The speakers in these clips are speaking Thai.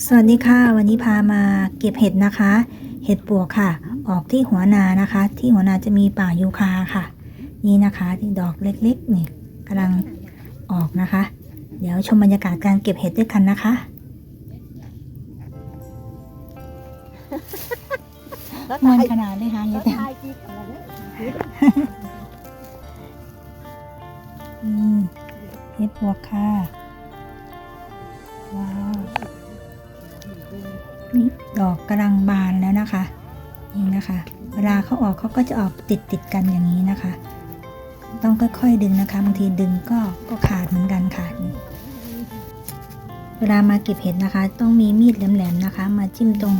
สวัสดีค่ะ วันนี้พามาเก็บเห็ดนะคะ เห็ดปวกค่ะ ออกที่หัวนานะคะ ที่หัวนาจะมีป่ายูคาค่ะ นี่นะคะที่ดอกเล็กๆนี่กำลังออกนะคะ เดี๋ยวชมบรรยากาศการเก็บเห็ดด้วยกันนะคะมวนขนาดเลยค่ะเห็ดอืมเห็ดปวกค่ะ นี่ดอกกำลังบานแล้วนะคะนี่นะคะ เวลาเขาออกเขาก็จะออกติดติดๆกันอย่างนี้นะคะ ต้องค่อยๆดึงนะคะบางทีดึงก็ก็ขาดเหมือนกันค่ะนี่เวลามาเก็บเห็ดนะคะ ต้องมีมีดแหลมๆนะคะ มาจิ้มตรง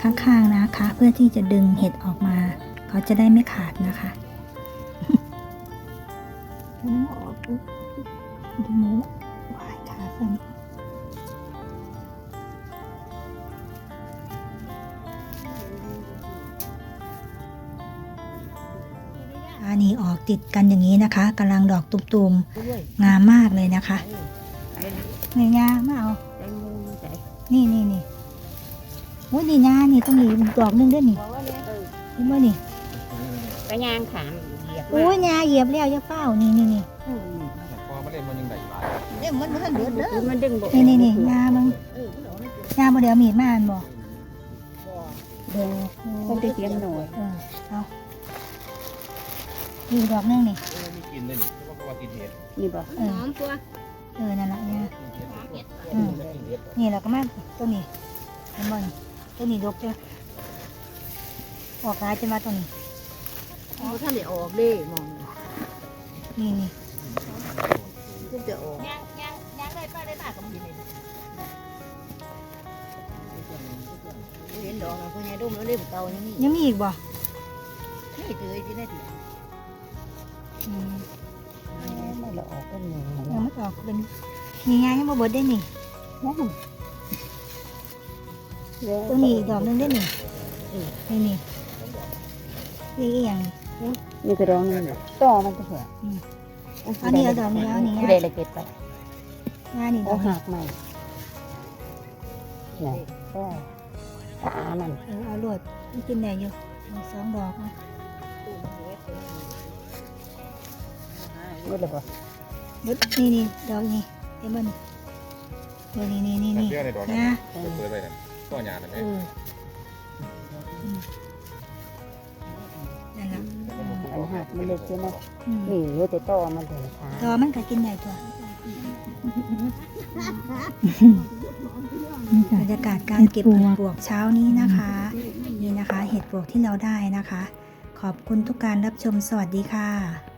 ข้างๆนะคะ เพื่อที่จะดึงเห็ดออกมาเขาจะได้ไม่ขาดนะคะดึงออกดึงมือวายขาสั่น อันนี้ออกติดกันอย่างนี้นะคะกำลังดอกตุมๆงามมากเลยนะคะนี่ยามาเอานี่นี่นี่โอ้ยนี่ยานี่ต้องมีดอกหนึงด้วยนี่นี่มื่อนี่ก็ย่างขามเหยียบโอ้ยยาเหยียบแล้วอยาเฝ้านี่นี่นี่พอมาเล่นมันยังได้หลายเนี่ยมันมันเดือดเด้อมันดึงบ่นี่นี่นี่ยามึงยาบ่เดี๋ยวมีดมาอันบ่เดี๋ยวต้องได้เสียงหน่อยเออเอา อีกดอกหนึงนี่เออมีกินเลยนี่เพราะว่าติดเห็ดนี่บ่เออหอมตัว เออนั่นแหละยาอืมกินเห็ดนี่แล้วก็มาตัวนี้เห็นบ่นี่ตัวนี้ดกเจ้าออกหลายจะมาตัวนี้บ่ท่านได้ออกเด้มองนี่นี่เพิ่นจะออกย่างย่างย่างได้ป้าได้ป้าก็มีเลยเห็นดอกนะเพิ่นให้ดมแล้วเล่มเก่านี่นี่ยังมีอีกบ่นี่เตยสิได้ติอืม ไม่ละออกเป็นหนึ่งยังไม่ออกเป็นมีงานยังบ่เบิดได้นี่ตัวนี้อีกดอกหนึงได้นี่นี่นี่นี่อีกอย่างนี่นี่คือดอกนึงต่อมันจะเผื่ออันนี้เอาดอกนี้เอานี่ได้ละเก็บไปงานนี่ดเอาอกหันี้กใหม่นี่ก็ตามันเออเอาโลดมันกินได้อยู่มีสองดอกนะ นี่เลยบ่เบิดนี่นี่ดอกนี่เห็นบ่นี่เออนี่นี่นี่นี่เชื่อในดอกนะนะเปิดไปนั่นก็หยาดนั่นเอเองออืมนั่นล่ะอันหักมันเล็กใช่ไหมอืมนี่เยอะแต่ต่อมันถึงขาดอกมันก็กินได้ตัวบรรยากาศการเก็บเห็ดปวกเช้านี้นะคะ นี่นะคะ เห็ดปวกที่เราได้นะคะ ขอบคุณทุกการรับชมสวัสดีค่ะ